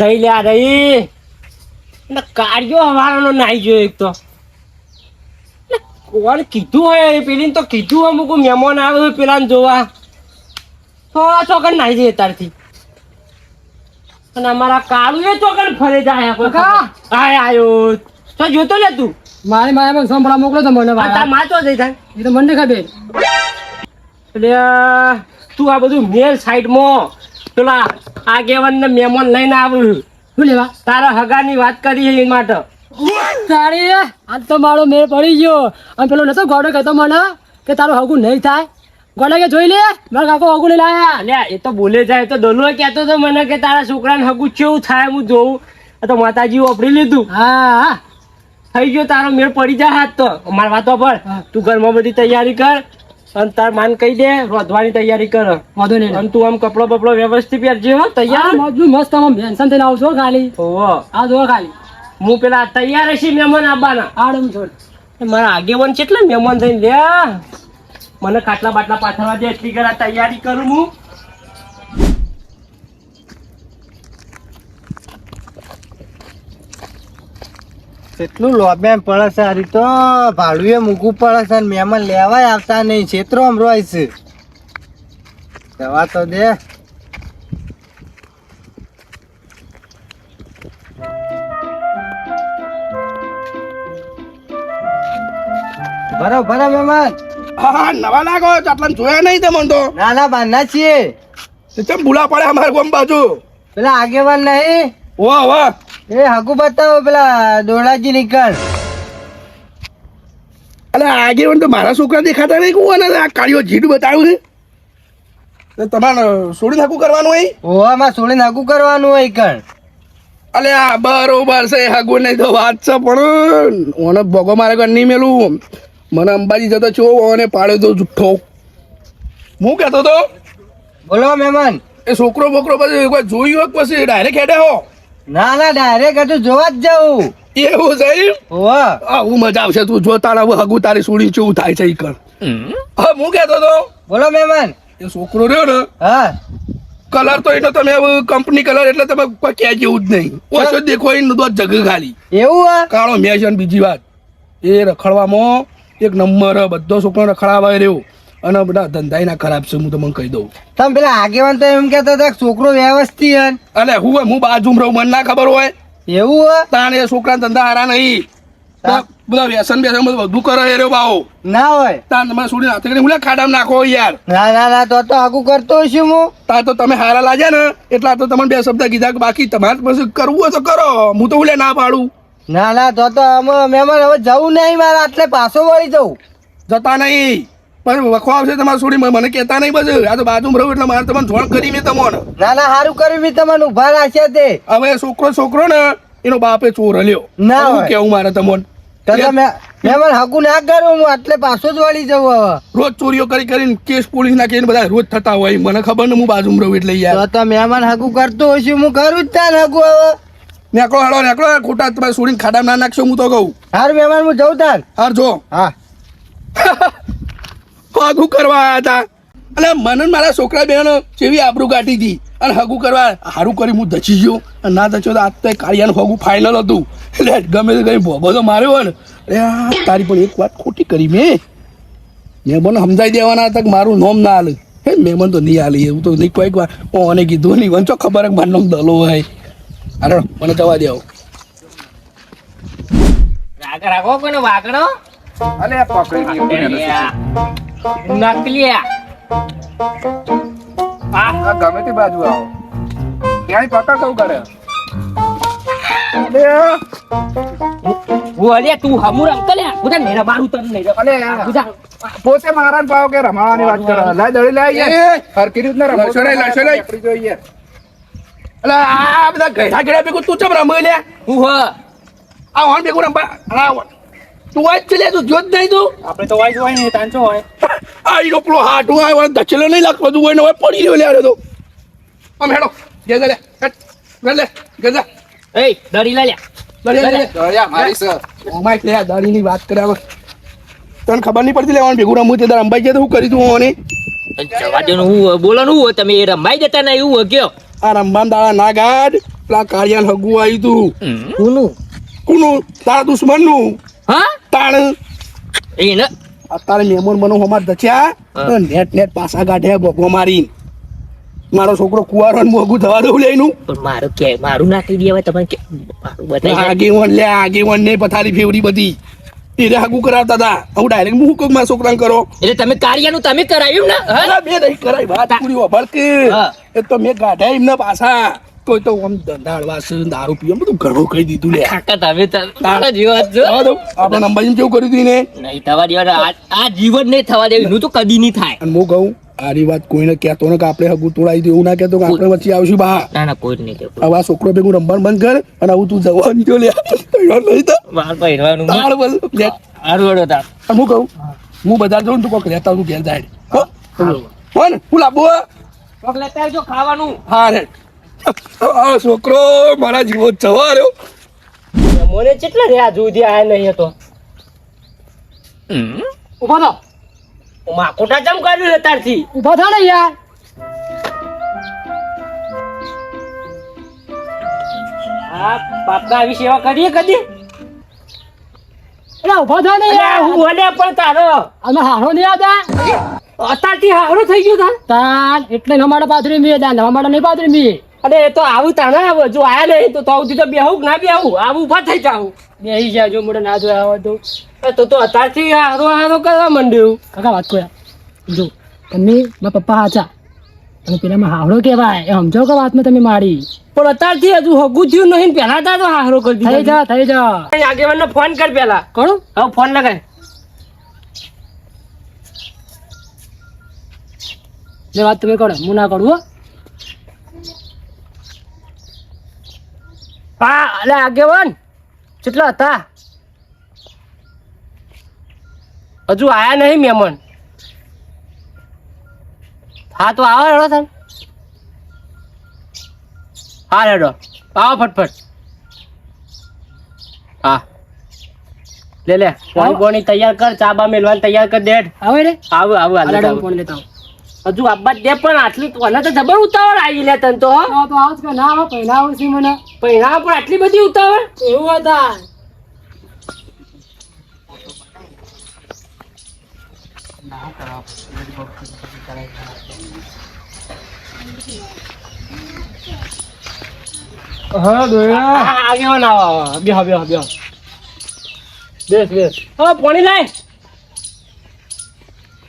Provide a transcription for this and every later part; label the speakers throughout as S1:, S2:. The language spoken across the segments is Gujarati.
S1: જઈ લ્યા રહી. ને કાર્યો હવારાનો નાઈ જોયો એક તો. કોણ કીધું હોય પેલીને તો કીધું અમુક મહેમાન આવે હોય પેલાને જોવા. તો ચોકન નાઈ જઈએ તારથી. અને અમારા કાળું એ ચોકન ફરે જાય
S2: કાકા!
S1: આય આયો. તો જોતો લે તું.
S2: મારી માયા માં સંભળા મોકલો તો મને વાતા
S1: માચો જઈ થાય.
S2: એ તો મને ખબર
S1: એટલે તું આ બધું મેલ સાઈડમાં. પેલા આગેવાન ને મહેમાન લઈને આવ્યું
S2: શું લેવા?
S1: તારા હગાની વાત કરી એ માટે.
S2: તારી આજ તો મારો મેળ પડી ગયો. અને પેલો નતો ગોડો કહેતો મને કે તારું હગું નહીં થાય. ગોડા કે જોઈ લે મારા કાકો હગું લઈ લાયા
S1: લે એ તો બોલે જાય. તો દોલો કહેતો તો મને કે તારા છોકરાને હગું કેવું થાય હું જોઉં. આ તો માતાજી વાપરી લીધું.
S2: હા. હા
S1: થઈ ગયો તારો મેળ પડી જાય હાથ તો. મારા વાતો પર. તું ઘરમાં બધી તૈયારી કર. અને તાર માન કહી દે રોધવાની તૈયારી કર.
S2: વાંધો નહીં.
S1: અને તું આમ કપડો બપડો વ્યવસ્થિત પહેરજે હો તૈયાર?
S2: મજનું મસ્ત આમ મેન્શન થઈને આવશો ખાલી.
S1: ઓહો.
S2: આ જો ખાલી.
S1: હું પેલા તૈયાર હશી મહેમાન આવવાના.
S2: આડમ છોડ
S1: મારા આગેવાન કેટલા મહેમાન થઈને લે મને ખાટલા બાટલા પાથરવા દે એટલી કરા તૈયારી કરું હું.
S3: કેટલું લોબેન પડે છે આ તો ભાડું એ મૂકવું પડે છે મહેમાન લેવાય આવતા નહીં. છેતરો આમ રોય છે. જવા તો દે. ભરો ભરો મહેમાન.
S4: હા નવા લાગો આટલા જોયા નહીં તમને તો
S3: ના ના બાંધના છીએ.
S4: તો ચમ ભૂલા પડે અમારે ગોમ બાજુ.
S3: પેલા આગેવાન નહીં.
S4: વાહ વાહ.
S3: એ હાકુ બતાવો પેલા દોડાજી નીકળ.
S4: અલે આગેવાન તો મારા છોકરા દેખાતા નહીં કોણ આ કાળીઓ જીડ બતાવ્યું છે? તો તમારે સોળી નાખું કરવાનું હોય?
S3: ઓવામાં સોળી હકુ કરવાનું હોય કણ.
S4: અલે આ બરોબર છે હાગુ નહીં તો વાત છે પણ ઓને ભોગો મારે ઘર નહીં મેલું. મને અંબાજી જતો છો ઓને પાડ્યો તો જુઠ્ઠો. હું કહેતો તો?
S3: બોલો મહેમાન.
S4: એ છોકરો બોકરો પછી જોયું પછી ડાયરેક્ટ હેડે હો.
S3: ના ના ડાયરેક્ટ હતું જોવા જ જવું.
S4: એવું છે વાહ
S3: ઓવા
S4: આ હું મજા આવશે તું જો તારા હવે હગું તારી સુડી ચેવું થાય છે ઈ કર. હા હું કહેતો તો?
S3: બોલો મહેમાન.
S4: એ છોકરો રહ્યો ને
S3: હા.
S4: કલર તો એનો તમે કંપની કલર એટલે તમે કોઈ કહે જેવું જ નહીં. ઓછો દેખો એનું તો જગ ખાલી.
S3: એવું હા
S4: કાળો મેં છે બીજી વાત. એ રખડવામાં એક નંબર બધો છોકરો રખડાવા રહ્યો. અને બધા ધંધાય ના ખરાબ છે હું તમને કહી દઉં.
S3: તમે પેલા આગેવાન તો એમ કહેતા હતા છોકરો વ્યવસ્થિત
S4: અલે હું હું બાજુ રહું મને ના ખબર હોય.
S3: એવું હોય
S4: તાણ એ છોકરા ધંધા હારા નહીં. બધા વ્યસન બેસન બધું બધું કરે એ બાવો
S3: ના હોય.
S4: તાન તમારે છોડી હાથે કરીને હું ખાડામાં નાખો યાર.
S3: ના ના ના તો તો આગું કરતો હશું હું.
S4: તાર તો તમે હારા લાગ્યા ને એટલા તો તમને બે શબ્દ કીધા કે બાકી તમારે પછી કરવું હોય તો કરો. હું તો ઉલે ના પાડું.
S3: ના ના તો તો મહેમાન હવે જવું નહીં મારે આટલે પાછો વળી જવું.
S4: જતા નહીં. પણ વખો આવશે તમારે છોડી મને કહેતા નહીં બધું આ તો બાજુમાં રહું એટલે મારે તમને જોણ કરી મેં તમને.
S3: ના ના સારું કર્યું બી તમને ઊભા રાખ્યા તે.
S4: હવે છોકરો છોકરો ને એનો બાપે ચોર હલ્યો.
S3: ના
S4: હું કેવું મારે તમને?
S3: મહેમાન હકું ના કરું હું આટલે પાછો જ વળી જવું હવે.
S4: રોજ ચોરીઓ કરી કરીને કેસ પોલીસ નાખીને બધા રોજ થતા હોય. મને ખબર ને હું બાજુમાં રહું એટલે યાર.
S3: તો મહેમાન હકું કરતો હશું હું કરું જ તાન હકું હવે.
S4: નેકળો હાડો નેકળો ખોટા તમારે છોડીને ખાડા ના નાખશો હું તો કહું.
S3: હાર મહેમાન હું જઉં તાર
S4: હાર જો.
S3: હા.
S4: હગું કરવા આવ્યા હતા. એટલે મને મારા છોકરા બહેનો જેવી આબરૂ કાઢી હતી. અને હગું કરવા સારું કરી હું ધચી ગયો. અને ના ધચ્યો તો આજ તો કાળિયાનું હગું ફાઇનલ હતું. એટલે ગમે તે કંઈ ભોગો તો માર્યો હોય ને. અરે તારી પણ એક વાત ખોટી કરી મેં. મહેમાન સમજાવી દેવાના હતા કે મારું નોમ ના હાલે હે મહેમાન તો નહીં હાલે એવું તો નહીં કોઈક વાર. મને કીધું નહીં વંચો ખબર કે મારું નામ દલો હોય. અરે મને જવા દેવો
S1: રાગ રાગો કોને વાગડો
S4: અલે પકડી
S1: નકલી આ
S4: ગમે તે બાજુ આવો. ક્યાંય પકડ સૌ કરે?
S1: ઓલે તું હમુર અંકલ યા બધા નેરા મારું તન નહીં
S4: અલે.
S1: બધા
S5: પોતે મારા ભાવ કે રમાવાની વાત કરે. લાય દળી લાય હરકી રીતના રમો
S4: લડશો નહીં,
S5: લઈ જોઈએ.
S4: અલે આ બધા ગયડા ગયડા ભેગું તું ચમ રમે લે?
S1: હું હ.
S4: આ હોન ભેગું રમવા આ. તું વાંચ છે લે તું જોત નહીં તું
S5: આપણે તો વાઈસ હોય ને તાંચો હોય?
S4: આ ઈનો પેલો હાટું આ હોય ધચેલો નહીં લાગતો તું હોય ને હવે પડી રહ્યો લે તો. આમ હેડો ગેજા લે હેડ. લે ગેજા
S1: એ દરી લે. લ્યા
S4: દળી લે, લે.
S5: મારી સર.
S4: ઓ માય લે દાડીની વાત કરે તને ખબર નહીં પડતી લેવાનું ભેગું રમવું તે તાર અંબાઈ જાય તો કરી તું ઓને
S1: જવા દો હું તમે એ રમાઈ દેતા ને એવું કયો
S4: આ રમવાન દાડા ના ગાડ પેલા કાળિયાન હગું આવ્યું તું.
S1: કોનું?
S4: કોનું? તારા દુશ્મનનું
S1: હા?
S4: તાણ.
S1: એને
S4: અત્યારે મહેમાન બનો અમાર દચ્યા. નેટ નેટ પાછા કાઢ્યા ગોગો મારી મારો છોકરો કુવારો ને મોગું થવા દઉં લઈનું
S1: પણ મારું કે મારું નાખી દેવાય તમે કે મારું બતાવી દે.
S4: આગેવન લે આગેવન ને પથારી ફેવડી બધી. એને આગુ કરાવતા હતા. હું ડાયરેક્ટ હું મારા છોકરાને કરો.
S1: એટલે તમે કાર્યનું તમે કરાવ્યું ને? હા?
S4: બે નહીં કરાય વાત પૂરી એ તો મેં ગાઢ્યા એમને પાછા. કોઈ તો આમ ધંધાળવા છે દારૂ પીવા બધું ઘણું કહી દીધું લે.
S1: કાકા તમે તારા જેવા જ છો.
S4: આપણે અંબાજી કેવું કર્યું હતું ને
S1: નહીં થવા દેવા આ- આ જીવન નહીં થવા દેવું. હું તો કદી નહીં થાય.
S4: અને હું કહું આરી વાત કોઈને કહેતો ને કે આપણે હગું તોડાવી દે એવું ના કહેતો કે આપણે વચ્ચે આવશું બા
S1: ના ના કોઈ નહીં કહેતો.
S4: હવે આ છોકરો ભેગું રમવાનું બંધ કર અને આવું તું જવા નીકળ્યો લે. તૈયાર નહીં તો
S1: માર પહેરવાનું
S4: માર બોલ લે.
S1: હારું વડો તાર.
S4: હું કહું હું બજાર જઉં તું કોક લેતા તું ઘેર જાય હો? હો લાવવું
S1: કોક લેતા આવજો ખાવાનું.
S4: હા રે. આ છોકરો મારા જીવો જવા રહ્યો
S1: મને કેટલા રે આ સુધી આયા નહીં હતો.
S2: ઊભો થો
S1: માકોટા જમ કર્યું ને તારથી?
S2: ઊભો થો ને યાર
S1: આ બાપના આવી સેવા કરીએ કદી?
S2: એટલે ઊભો થો ને યાર
S1: હું બોલે પણ તારો.
S2: અમે હારો નહીં આવતા.
S1: અત્યારથી હારો થઈ ગયો તા.
S2: તાન એટલે નમાડા પાથરી મી દાન નમાડે નહીં પાથરી મી.
S1: અરે એ તો આવું તાણા આવે. જો આયા નહીં તો તો તો બેહું ના બેહું? આવું ઊભા થઈ જાઉં.
S2: બેહી જાય જો મોડે ના જોયા હોય તો.
S1: તો તો અત્યારથી હારો હારો કરવા માંડ્યું.
S2: કાકા વાત કોયા જો તમે મારા પપ્પા હાચા તમે પેલામાં હાવડો કહેવાય. એ સમજો કે વાતમાં તમે મારી.
S1: પણ અત્યારથી હજુ હગું થયું નહીં પેલા તા તો હારો કરી
S2: થઈ જા થઈ જા.
S1: આગેવાનને ફોન કર પેલા
S2: કોણ?
S1: હવે ફોન લગાય.
S2: જે વાત તમે કરો હું ના કરું હો.
S1: હા અલે આગેવાન કેટલા હતા. હજુ આયા નહીં મહેમાન. હા તો આવો હેડો તમે હા હેડો. આવો ફટફટ. હા. લે લે પાણી પાણી તૈયાર કર ચા બા મેલવાની તૈયાર કર દેડ.
S2: આવે રે
S1: આવું આવું હાલ.
S2: ફોન લેતા આવું.
S1: હજુ આબા દે પણ આટલી કોને તો જબર ઉતાવળ આવી લે તને તો હા,
S2: તો આવ કે ના આવે પહેલા આવશે મને.
S1: પૈણા પણ આટલી બધી ઉતાવળ?
S2: એવું હતા
S5: હા દોયા.
S1: હા, આગેવાન આવો આવો. બેહો બેહો બેહો. બેસ બેસ. હા પાણી લાય.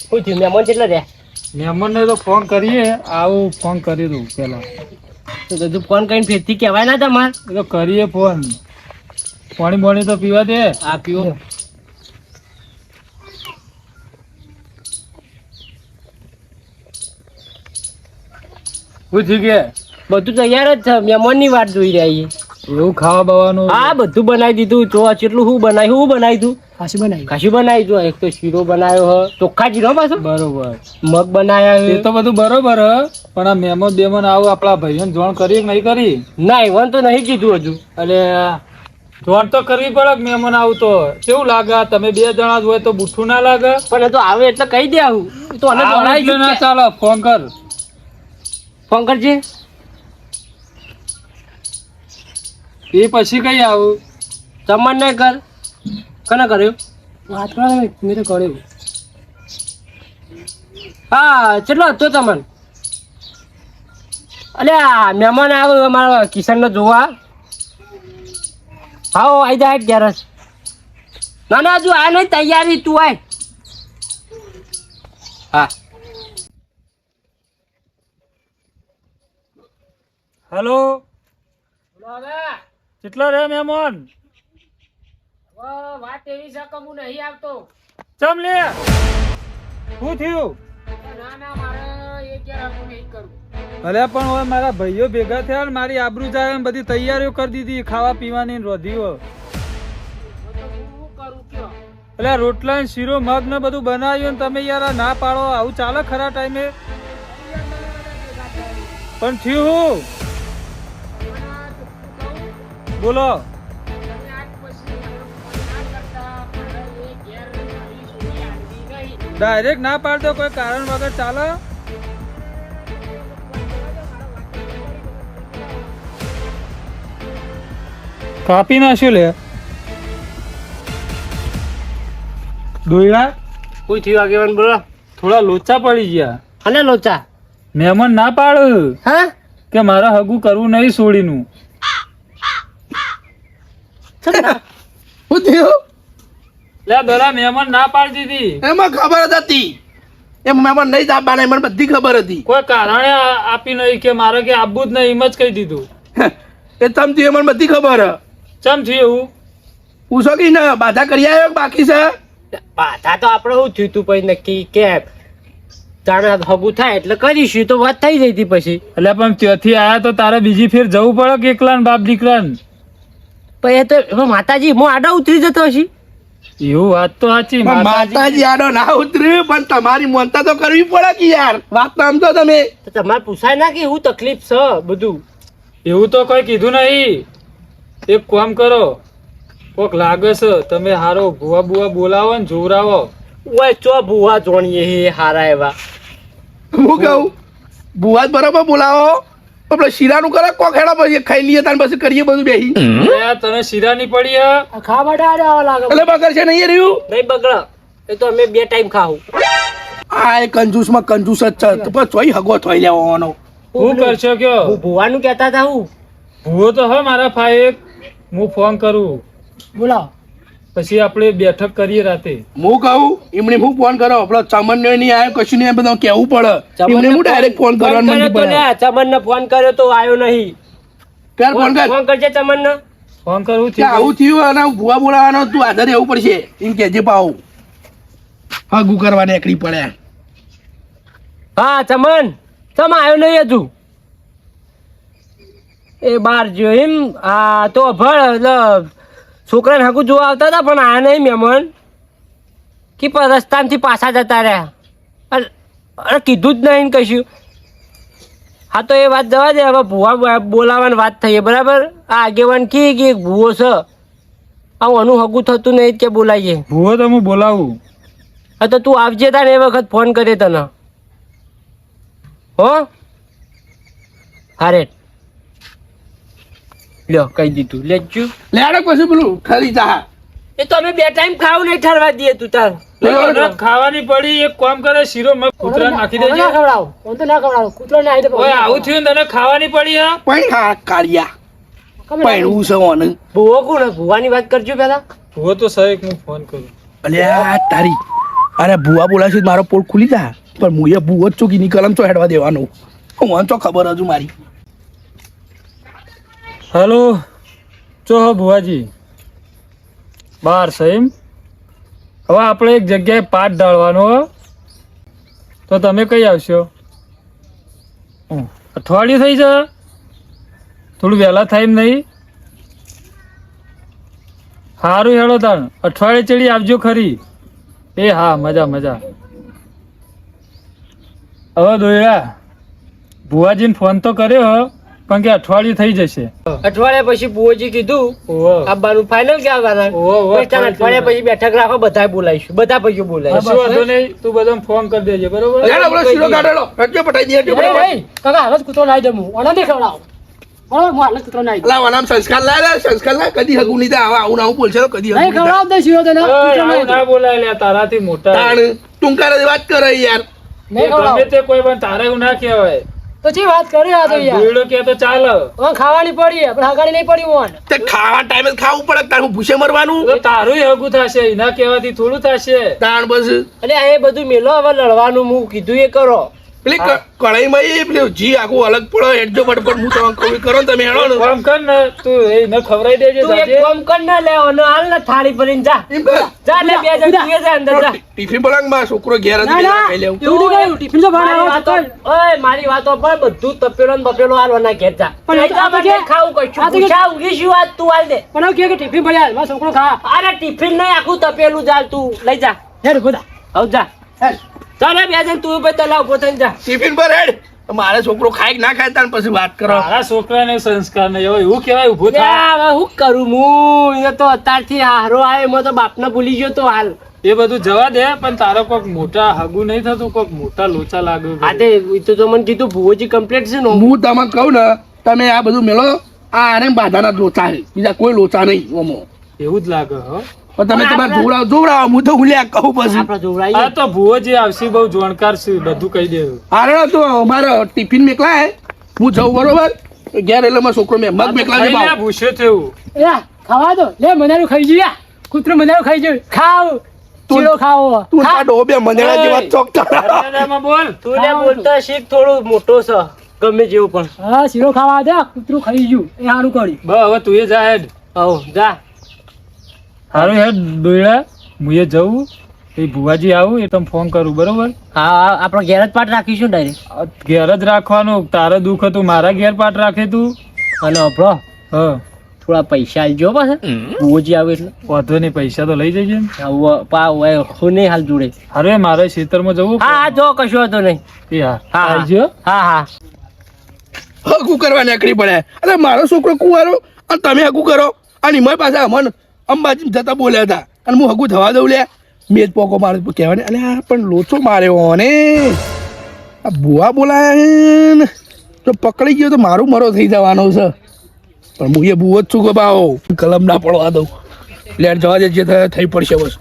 S1: શું થયું મહેમાન કેટલા રહ્યા.
S5: મહેમાનને તો ફોન કરીએ. આવું ફોન કરી દઉં પેલા
S1: તો બધું ફોન કરીને ફેરથી કહેવાય ના તમાર?
S5: એ તો કરીએ ફોન પાણી બોણી તો પીવા દે.
S1: આ પીવો.
S5: પૂછી ગયા?
S1: બધું તૈયાર જ છે. મહેમાનની વાત જોઈ રહ્યા છીએ.
S5: એવું ખાવા બાવાનું?
S1: આ બધું બનાવી દીધું. કેટલું બનાવ્યું? તું?
S2: ખાસી બનાવી
S1: કશું બનાવી જો એક તો શીરો બનાવ્યો હ. ચોખ્ખા જીરો પાછો?
S5: બરોબર.
S1: મગ બનાવ્યા
S5: એ તો બધું બરોબર હ પણ આ મહેમાન બેમાન આવું આપણા ભાઈઓને જોણ કરીએ નહીં કરી?
S1: ના એવન તો નહીં કીધું હજુ.
S5: એટલે જોણ તો કરવી પડે કે મહેમાન આવું તો. કેવું લાગે? તમે બે જણા જ હોય તો બુઠું ના લાગે?
S1: પણ એ તો આવે એટલે કહી દે આવું. તો અને
S5: ના ચાલો ફોન કર.
S1: ફોન કરજે.
S5: એ પછી કઈ આવું?
S1: તમને નહીં કર કને કર્યું
S2: વાત કરો મેં તો કર્યું
S1: હા કેટલો હતો તમન અલે મહેમાન આવ્યો અમારા કિશનનો જોવા. હા આવી જાય ઘેર જ. ના ના હજુ આ નહીં તૈયારી તું આય. હા.
S5: હેલો? કેટલા રે મહેમાન?
S1: વાત એવી છે કે હું નહીં આવતો.
S5: ચમ લે? શું થયું?
S1: ના ના મારે એ ક્યારે હું નહીં કરું.
S5: અલ્યા પણ હવે મારા ભાઈઓ ભેગા થયા ને મારી આબરૂ જાય ને બધી તૈયારીઓ કરી દીધી ખાવા પીવાની રોધીઓ એટલે રોટલા ને શીરો મગ ને બધું બનાવ્યું ને તમે યાર ના પાડો આવું ચાલે ખરા ટાઈમે? પણ થયું બોલો. ડાયરેક્ટ ના પાડતો કોઈ કારણ વગર ચાલો. કાપી નાખ્યો લે. દોયડા.
S1: કોઈ થયું આગેવાન બોલો.
S5: થોડા લોચા પડી ગયા.
S1: અને લોચા?
S5: મહેમાન ના પાડ.
S1: હા?
S5: કે મારે હગું કરવું નહીં સોડીનું
S4: શું થયું?
S5: લે દોરા મહેમાન ના પાડી દીધી
S4: એમાં ખબર જ હતી. એમ મહેમાન નહીં દાબાના મને બધી ખબર હતી.
S5: કોઈ કારણે આપી નહીં કે મારે કે આપવું જ નહીં એમ જ કહી દીધું.
S4: એ તમ થયું મને બધી ખબર? હે.
S5: ચમ થયું એવું?
S4: પૂછો કે ના બાધા કરી આવ્યો બાકી છે?
S1: બાધા તો આપણે શું થયું તું પછી નક્કી કે તાણે હગું થાય એટલે કરીશું તો વાત થઈ જઈ હતી પછી.
S5: એટલે પણ ત્યાંથી આયા તો તારે બીજી ફેર જવું પડે કે એકલા બાપ દીકરા
S1: પછી એ તો માતાજી હું આડો ઉતરી જતો હશે?
S5: એવું વાત તો સાચી માતાજી.
S4: આડો ના ઉતરી પણ તમારી મનતા તો કરવી પડે કે યાર? વાત તો સમજો તમે.
S1: તમારે પૂછાય ના કે હું તકલીફ છે બધું?
S5: એવું તો કોઈ કીધું નહીં. એક કામ કરો કોક લાગે છે તમે હારો ભુવા બુવા બોલાવો ને જોવરાવો.
S1: ઓય ચો ભૂવા જોણીએ હે હારા એવા?
S4: હું કહું ભૂવા જ બરાબર બોલાવો. આપણે શીરાનું કરે કોક હેડા પછી ખાઈ લઈએ તાર પછી કરીએ બધું બેહી.
S5: તને શીરા ની પડી
S2: માટે આડે આવા લાગે
S4: એટલે બગડ છે નહીં રહ્યું?
S1: નહીં બગડ. એ તો અમે બે ટાઈમ ખાવું.
S4: આ એ કંજૂસમાં કંજૂસ જ છે. તો પછી ચોઈ હગો થઈ લેવાનો.
S5: હું કરશો કયો?
S1: હું ભૂવાનું કહેતા હતા હું.
S5: ભૂવો તો હે મારા ફાય હું ફોન કરું.
S2: બોલાવો
S5: પછી આપણે બેઠક કરીએ રાતે.
S4: હું કહું એમને હું ફોન કરો આપણો ચમન નહીં આવ્યો કશું નહીં બધું કેવું પડે. એમને હું ડાયરેક્ટ ફોન કરવાનો પડે
S1: ચમન ને ફોન કર્યો તો આવ્યો નહીં.
S4: ક્યારે ફોન કર
S1: ફોન કરજે ચમન ને
S5: ફોન કરવું
S4: કે આવું
S5: થયું
S4: અને ભૂવા બોલાવાનો તું આધાર એવું પડશે. એમ કેજે પાઉ હગું કરવા એકડી પડ્યા
S1: હા ચમન ચમ આવ્યો નહીં હજુ? એ બાર જો એમ આ તો ભળ એટલે છોકરાને હકુ જોવા આવતા હતા પણ આ નહીં મહેમાન. કે રસ્તામાંથી પાછા જતા રહ્યા. અરે અરે કીધું જ નહીં ને કશું. હા તો એ વાત જવા દે હવે ભૂવા બોલાવાની બોલાવવાની વાત થઈ બરાબર? આ આગેવાન કી કે ભૂવો છે? આવું અનુ હગું થતું નહીં કે બોલાવીએ
S5: ભૂવો તો હું બોલાવું.
S1: હા તો તું આવજે તાને એ વખત ફોન કરે તને. હો? હારે. લ્યો કહી દીધું. લેજો
S4: લેડો પછી પેલું ખરી જા.
S1: એ તો અમે બે ટાઈમ ખાવું નહીં ઠરવા દઈએ તું તાર.
S5: ખાવાની પડી એક કામ કરે શીરો મગ કૂતરા નાખી દેજે.
S2: ના ખવડાવો. ઓને તો ના ખવડાવ. કૂતરો ને આવી
S5: ઓય આવું થયું તને ખાવાની પડી હા?
S4: પણ હા કાળિયા. પૈણું છે ઓને
S1: ભૂવો કોણ ભૂવાની વાત કરજો પેલા
S5: ભૂવો તો સહેક હું ફોન કરું.
S4: અલ્યા તારી. અરે ભૂવા બોલાશે તો મારો પોલ ખુલી જા. પણ હું એ ભૂવો જ ચોકી નીકળમ કલમ ચો હેડવા દેવાનો. હું તો ખબર હજુ મારી.
S5: હેલો ચો ભુવાજી. બાર સહીમ હવે આપણે એક જગ્યાએ પાટ ડાળવાનો હો. તો તમે કઈ આવશો? અઠવાડિયું થઈ છે? થોડું વહેલા થાય એમ નહીં. સારું હેડો તાણ અઠવાડિયે ચડી આવજો ખરી. એ હા મજા મજા. હવે દોયડા ભુવાજીને ફોન તો કર્યો હો, પણ કે અઠવાડિયું થઈ જશે.
S1: અઠવાડિયા પછી ભૂવોજી કીધું
S5: આબાનું
S1: આવવાનું? ફાઇનલ કે આવવાના અઠવાડિયા પછી બેઠક રાખો બધા બોલાવીશું બધા પછી બોલાવીશું
S5: વાંધો નહીં તું બધાને ફોન કરી દેજે બરોબર?
S4: શીરો કાઢેલો રજો પટાઈ દે
S2: કાકા હાલ કૂતરો લાવી દઉં હું. ઓને નહીં ખવડાવો. બરોબર હું હાલ જ કૂતરો લાવી દઉં.
S4: અલા આનામ સંસ્કાર લાય લે સંસ્કાર લાય. કદી હગું નહીં આવા આવું ને આવું બોલશે કદી
S5: ના બોલાય તારાથી મોટા.
S4: ટૂંકા વાત કરે યાર.
S5: ગમે તે કોઈ પણ તારે એવું ના કહેવાય.
S2: તો જે વાત કરી આ તો યાર.
S5: ભીડો કે તો ચાલે
S2: ઓન ખાવાની પડી પણ હગાડી નહીં પડી ઓન.
S4: તે ખાવા ટાઈમે ખાવું પડે તાર હું ભૂસે મરવાનું?
S5: તો તારું હગું થશે એના કહેવાથી થોડું થશે.
S4: તાણ બસ
S1: એટલે એ બધું મેલો હવે લડવાનું હું કીધું એ કરો.
S4: પેલી કઢાઈમાં એ પેલું જી આખું અલગ પડે હેડજો બટ હું તમને કહું કરો તમે હેડો ને.
S5: કામ કર ને તું એ ન ખવરાઈ દેજે
S1: તું એક
S5: જાજે.
S1: કામ કર ને લે અને હાલ ને થાળી ભરીને જા. જા લે બે જણ તું જા અંદર જા.
S4: ટિફિન બોલાંગમાં છોકરો ઘેર જ ખાઈ લેવું
S2: તું કહ્યું ટિફિન તો
S1: મારી વાતો ઓય મારી વાતો પર બધું તપેલો ને બપેલો હાલવાના ઘેર જા.
S2: પણ આ
S1: માટે ખાવું
S2: આ
S1: કશું
S2: તો કે-
S1: પૂછા શું વાત તું હાલ દે.
S2: પણ કે કે ટિફિન ભર્યા મારો છોકરો ખા.
S1: અરે ટિફિન નહીં આખું તપેલું જાલ તું. લઈ જા.
S2: હેડ ગોદા
S1: આવ જા. ચાલ બે જણ તું ભાઈ તલાવ પોતાને જા.
S4: ટિફિન પર હેડ. મારે છોકરો ખાય ના ખાય તાર પછી વાત કરો.
S5: તારા છોકરાને સંસ્કાર ને હોય એવું કેવાય ઊભો થા.
S1: હવે હું કરું? હું એ તો અત્યારથી હારો આવે એમાં તો બાપને ભૂલી ગયો તો હાલ.
S5: એ બધું જવા દે પણ તારો કોક મોટા હગુ નહીં થતું કોક મોટા લોચા લાગ્યો
S1: આ તે તો તો મને કીધું ભુવોજી કમ્પ્લીટ છે ને
S4: હું? તમને કહું ને તમે આ બધું મેળો આ આને બાધાના લોચા છે. બીજા કોઈ લોચા નહીં ઓમો.
S5: એવું જ લાગે હો.
S4: પણ તમે તમારે જોવડાવો જોવડાવો હું તો ઉલ્યા કહું પછી.
S5: આ તો ભૂવો જે આવશે બહુ જોણકાર છે બધું કહી દેવું
S4: હારે તો અમારો ટિફિન મેકલા હે હું જઉં બરોબર? ઘેર એટલે મારો છોકરો મેં મગ મેકલા ભાવ.
S5: ભૂસ્યો થયું
S2: એ ખાવા દો. લે મનારું ખાઈ જઈએ. કૂતરું મનારું ખાઈ જઈએ. ખાવ ચીલો ખાવો
S4: તું. તારા ડોબે મંદિરા જેવા ચોકતા
S5: બોલ.
S1: તું ને બોલતો શીખ થોડું મોટો છે ગમે જેવું પણ.
S2: હા શીરો ખાવા દે કૂતરું ખાઈ ગયું. એ સારું કર્યું.
S5: બ હવે તું એ જાય હેડ.
S1: જા.
S5: હારું હેડ દોયડા હું એ જવું. એ ભુવાજી આવું એ તમે ફોન કરું બરોબર?
S1: હા આપણે ઘેર જ પાટ રાખીશું ડાયરેક્ટ
S5: ઘેર જ રાખવાનું તારે દુઃખ હતું મારા ઘેર પાટ રાખે તું?
S1: અને અભરો
S5: હ.
S1: થોડા પૈસા આલજો પાસે ભુવાજી આવે એટલે.
S5: વાંધો નહીં પૈસા તો લઈ જજે ને.
S1: આવું પા હું નહીં હાલ જોડે.
S5: અરે મારે ખેતરમાં જવું
S1: હા જો કશું હતો નહીં.
S5: એ હા
S1: હા
S5: આવજો.
S1: હા હા.
S4: હકુ કરવા નીકળી પડે. અરે મારો છોકરો કુવારો અને તમે હકુ કરો. અને મારી પાછા અમન અંબાજી જતા બોલ્યા હતા. અને હું હગું થવા દઉં લે. મેં જ પોકો મારે કહેવાય ને, અલે આ પણ લોચો માર્યો ને આ ભુવા બોલાયા ને. તો પકડી ગયો તો મારું મરો થઈ જવાનો છે. પણ હું એ ભૂવો જ છું કે ભાવ કલમ ના પડવા દઉં. લેટ જવા દે જે થઈ પડશે બસ.